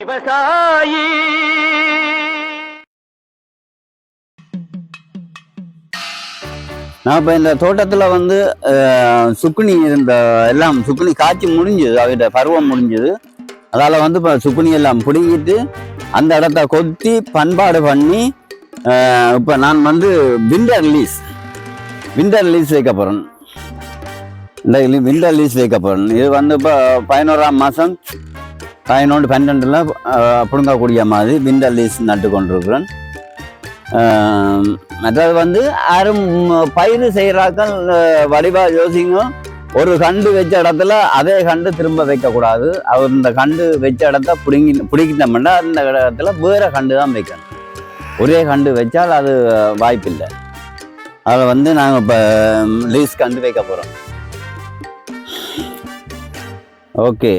விவசாயி நான் இப்போ இந்த தோட்டத்தில் வந்து சுக்குனி இருந்த எல்லாம் சுக்குனி காய்ச்சி முடிஞ்சது அவட பருவம் முடிஞ்சது. அதால் வந்து இப்போ சுக்குனி எல்லாம் பிடுங்கிட்டு அந்த இடத்த கொத்தி பண்பாடு பண்ணி இப்போ நான் வந்து விண்டர் லீஸ் விண்டர் லீஸ் வைக்க போகிறேன் இந்த விண்டர் லீஸ் வைக்க போகிறேன் இது வந்து இப்போ பதினோராம் மாதம் பதினொன்று பன்னெண்டில் பிடுங்கக்கூடிய மாதிரி விண்டர் லீஸ் நட்டு கொண்டிருக்கிறேன் மற்றது வந்து யாரும் பயிர் செய்கிறாக்கள் வடிவாக யோசிங்க ஒரு கண்டு வச்ச இடத்துல அதே கண்டு திரும்ப வைக்கக்கூடாது. அவர் இந்த கண்டு வச்ச இடத்த பிடுங்கி பிடிக்கிட்டோம்னா அந்த இடத்துல வேறு கண்டு தான் வைக்கணும். ஒரே கண்டு வச்சால் அது வாய்ப்பில்லை. அதில் வந்து நாங்கள் இப்போ லீஸ் கண்டு வைக்க போகிறோம் ஓகே.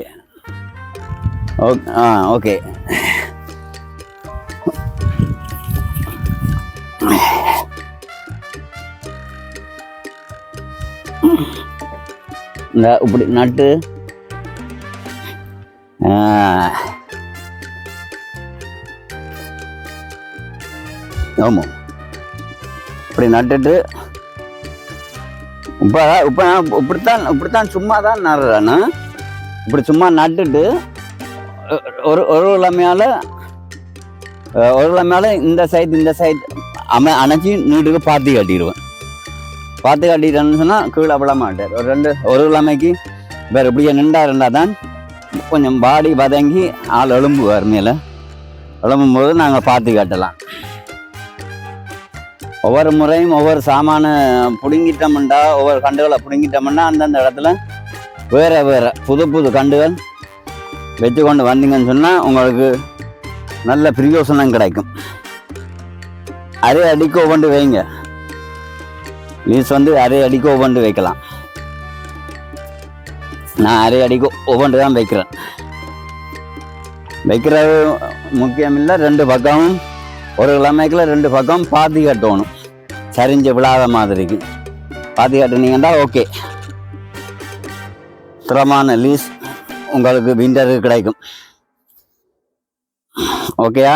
ஓகே ஆ ஓகே இந்த இப்படி நட்டு. ஆமாம் இப்படி நட்டுட்டு. இப்போ இப்போ நான் இப்படித்தான் இப்படித்தான் சும்மா தான் நடுறேன்னு இப்படி சும்மா நட்டுட்டு ஒரு ஒரு இளமையால் ஒரு இளமையால் இந்த சைடு இந்த சைடு அமை அணைச்சி நீட்டுக்கு பார்த்து கட்டிடுவேன். பார்த்து காட்டிட்டேன்னு சொன்னால் கீழே விழ மாட்டார் ஒரு ரெண்டு ஒரு கிழமைக்கு வேறு இப்படியே நின்றா இருந்தால் தான் கொஞ்சம் பாடி வதங்கி ஆள் எலும்புவார் மேலே. எலும்பும் போது நாங்கள் பார்த்து காட்டலாம். ஒவ்வொரு முறையும் ஒவ்வொரு சாமான பிடுங்கிட்டோம்டா ஒவ்வொரு கண்டுகளை பிடுங்கிட்டோம்னா அந்தந்த இடத்துல வேறு வேறு புது புது கண்டுகள் வச்சு கொண்டு வந்தீங்கன்னு சொன்னால் உங்களுக்கு நல்ல பிரயோசனம் கிடைக்கும். அதே அடிக்கோ கொண்டு வைங்க. லீஸ் வந்து அரை அடிக்கோ கொண்டு வைக்கலாம். நான் அரை அடிக்கு ஒவ்வொன்று தான் வைக்கிறேன். வைக்கிறது முக்கியம் இல்லை ரெண்டு பக்கமும் ஒரு கிழமைக்குள்ள ரெண்டு பக்கம் பாத்தி கட்டணும். சரிஞ்சு விழாத மாதிரிக்கு. பாத்தி கட்டுனீங்கன்னா ஓகே தரமான லீஸ் உங்களுக்கு விண்டர் கிடைக்கும். ஓகேயா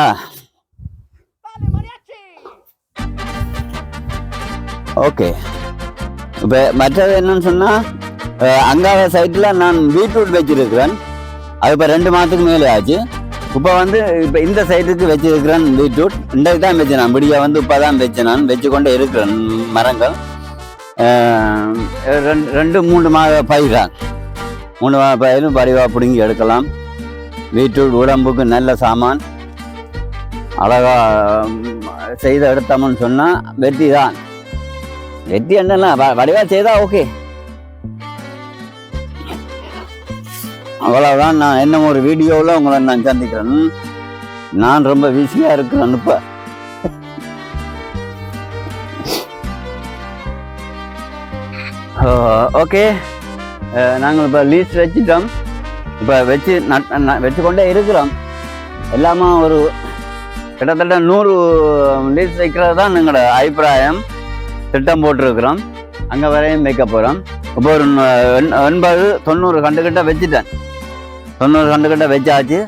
ஓகே இப்போ மற்றது என்னன்னு சொன்னால் அங்காத சைட்டில் நான் பீட்ரூட் வச்சிருக்கிறேன். அது இப்போ ரெண்டு மாதத்துக்கு மேலே ஆச்சு. இப்போ வந்து இப்போ இந்த சைட்டுக்கு வச்சிருக்கிறேன் பீட்ரூட் இன்றைக்கு தான் வச்சேன் நான் விடிய வந்து இப்போ தான் வச்சேன் நான் வச்சு கொண்டு இருக்கிறேன் மரங்கள். ரெண்டு ரெண்டு மூணு மாத பயிர். தான் மூணு பயிரும் படிவாக பிடுங்கி எடுக்கலாம். பீட்ரூட் உடம்புக்கு நல்ல சாமான். அழகா செய்து எடுத்தோம்னு சொன்னால் வெற்றி தான். வெற்றி என்னன்னா வடிவாக செய்தால் செய்தா ஓகே. அவ்வளோதான் நான் என்ன ஒரு வீடியோவில் உங்களை நான் சந்திக்கிறேன். நான் ரொம்ப பிஸியாக இருக்கிறேன் இப்போ. ஓகே. நாங்கள் இப்போ லீஸ்ட் வச்சுட்டோம். இப்போ வச்சு நட் ந- இருக்கிறோம். எல்லாமே ஒரு கிட்டத்தட்ட நூறு லீஸ் வைக்கிறது தான் எங்களோட அபிப்பிராயம். திட்டம் போட்டிருக்கிறோம். அங்கே வரையும் வைக்க போகிறோம் இப்போ ஒரு ந- எண்பது தொண்ணூறு கண்டுக்கிட்ட வச்சுட்டேன். தொண்ணூறு கண்டுக்கிட்ட வச்சாச்சு.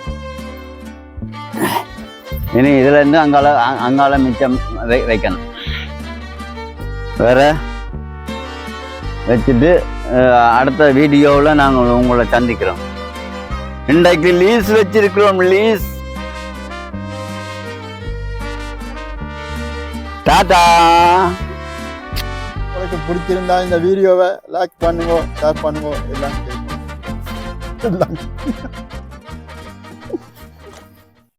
இனி இதுலேருந்து அங்கால அங்கால மிச்சம் வை வைக்கணும். வேற? வச்சுட்டு அடுத்த வீடியோவில் நாங்கள் உங்களை சந்திக்கிறோம். இன்றைக்கு லீஸ் வச்சிருக்கிறோம் லீஸ் டாடா. உங்களுக்கு பிடிச்சிருந்தா இந்த வீடியோவை லைக் பண்ணுங்க ஷேர் பண்ணுங்க எல்லாம் எல்லாம்.